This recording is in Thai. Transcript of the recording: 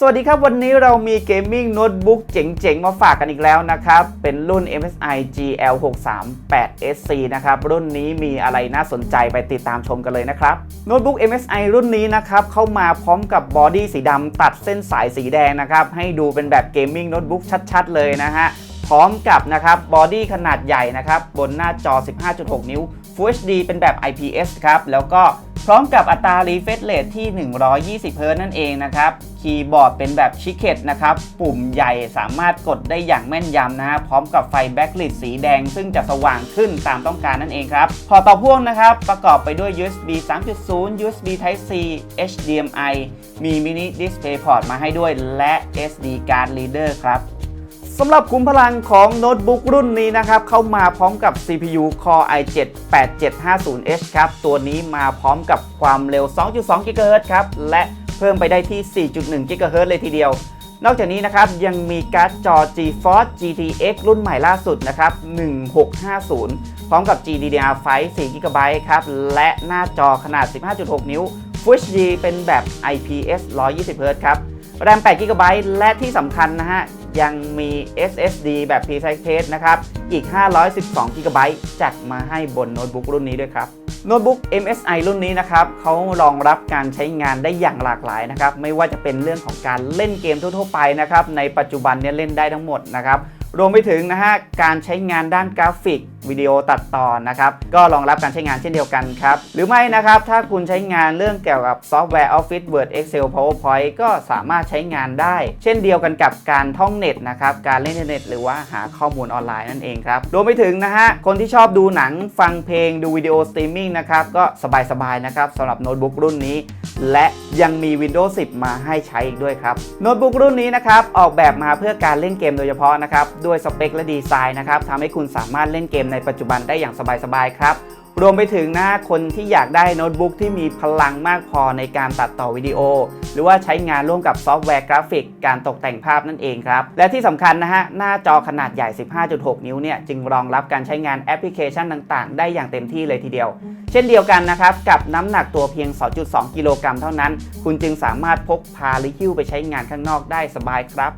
สวัสดีครับ วันนี้เรามีเกมมิ่งโน้ตบุ๊กเจ๋งๆ มาฝากกันอีกแล้วนะครับ เป็นรุ่น MSI GL638SC นะครับ รุ่นนี้มีอะไรน่าสนใจไปติดตามชมกันเลยนะครับ โน้ตบุ๊ก MSI รุ่นนี้นะครับ เข้ามาพร้อมกับบอดี้สีดำตัดเส้นสายสีแดงนะครับ ให้ดูเป็นแบบเกมมิ่งโน้ตบุ๊กชัดๆ เลยนะฮะพร้อมกับนะครับบอดี้ขนาดใหญ่นะครับบนหน้าจอ 15.6 นิ้ว Full HD เป็นแบบ IPS ครับแล้วก็ พร้อมกับอัตรา refresh rate ที่ 120 Hz นั่นเองนะครับ คีย์บอร์ดเป็นแบบชิคเก็ตนะครับ ปุ่มใหญ่สามารถกดได้อย่างแม่นยำนะฮะพร้อมกับไฟแบ็กลิดสีแดง ซึ่งจะสว่างขึ้นตามต้องการนั่นเองครับ พอต่อพ่วงนะครับ ประกอบไปด้วย USB 3.0 USB Type C HDMI มี Mini Display Port มาให้ด้วยและ SD Card Reader ครับ สำหรับคุมพลังของโน้ตบุ๊กรุ่นนี้นะครับ เข้ามาพร้อมกับ CPU Core i7 8750H ครับ ตัวนี้มาพร้อมกับความเร็ว 2.2 GHz ครับ และเพิ่มไปได้ที่ 4.1 GHz เลยทีเดียวนอกจากนี้นะครับ ยังมีการ์ดจอ GeForce GTX รุ่นใหม่ล่าสุดนะครับ 1650 พร้อมกับ GDDR5 4 GB ครับ และหน้าจอขนาด 15.6 นิ้ว Full HD เป็นแบบ IPS 120 Hz ครับ แรม8 GB และที่สำคัญนะฮะ ยังมี SSD แบบ PCIe นะครับ อีก 512 GB จัดมาให้บนโน้ตบุ๊กรุ่นนี้ด้วยครับโน้ตบุ๊ก MSI รุ่นนี้นะครับเขารองรับการใช้งานได้อย่างหลากหลายนะครับ ไม่ว่าจะเป็นเรื่องของการเล่นเกมทั่วๆไปนะครับ ในปัจจุบันเนี่ยเล่นได้ทั้งหมดนะครับ รวมไปถึงนะฮะ การใช้งานด้านกราฟิก วิดีโอตัดต่อนะครับ ก็รองรับการใช้งานเช่นเดียวกันครับ หรือไม่นะครับ ถ้าคุณใช้งานเรื่องเกี่ยวกับซอฟต์แวร์ Office Word Excel PowerPoint ก็สามารถใช้งานได้ เช่นเดียวกันกับการท่องเน็ตนะครับ การเล่นอินเทอร์เน็ต หรือว่าหาข้อมูลออนไลน์นั่นเองครับ รวมไปถึงนะฮะ คนที่ชอบดูหนัง ฟังเพลง ดูวิดีโอสตรีมมิ่งนะครับ ก็สบายๆนะครับสำหรับโน้ตบุ๊กรุ่นนี้ และยังมี Windows 10 มาให้ใช้อีกด้วยครับ โน้ตบุ๊กรุ่นนี้นะครับ ออกแบบมาเพื่อการเล่นเกมโดยเฉพาะนะครับ ด้วยสเปคและดีไซน์นะครับทำให้คุณสามารถเล่นเกมในปัจจุบันได้อย่างสบายๆครับ รวมไปถึงนะคนที่อยากได้โน้ตบุ๊กที่มีพลังมากพอในการตัดต่อวิดีโอ หรือว่าใช้งานร่วมกับซอฟต์แวร์กราฟิก การตกแต่งภาพนั่นเองครับ และที่สำคัญนะฮะ หน้าจอขนาดใหญ่ 15.6 นิ้วเนี่ยจึงรองรับการใช้งานแอปพลิเคชันต่างๆ ได้อย่างเต็มที่เลยทีเดียว เช่นเดียวกันนะครับกับน้ำหนักตัวเพียง 2.2 กิโลกรัมเท่านั้น คุณจึงสามารถพกพาหรือหิ้วไปใช้งานข้างนอกได้สบายครับ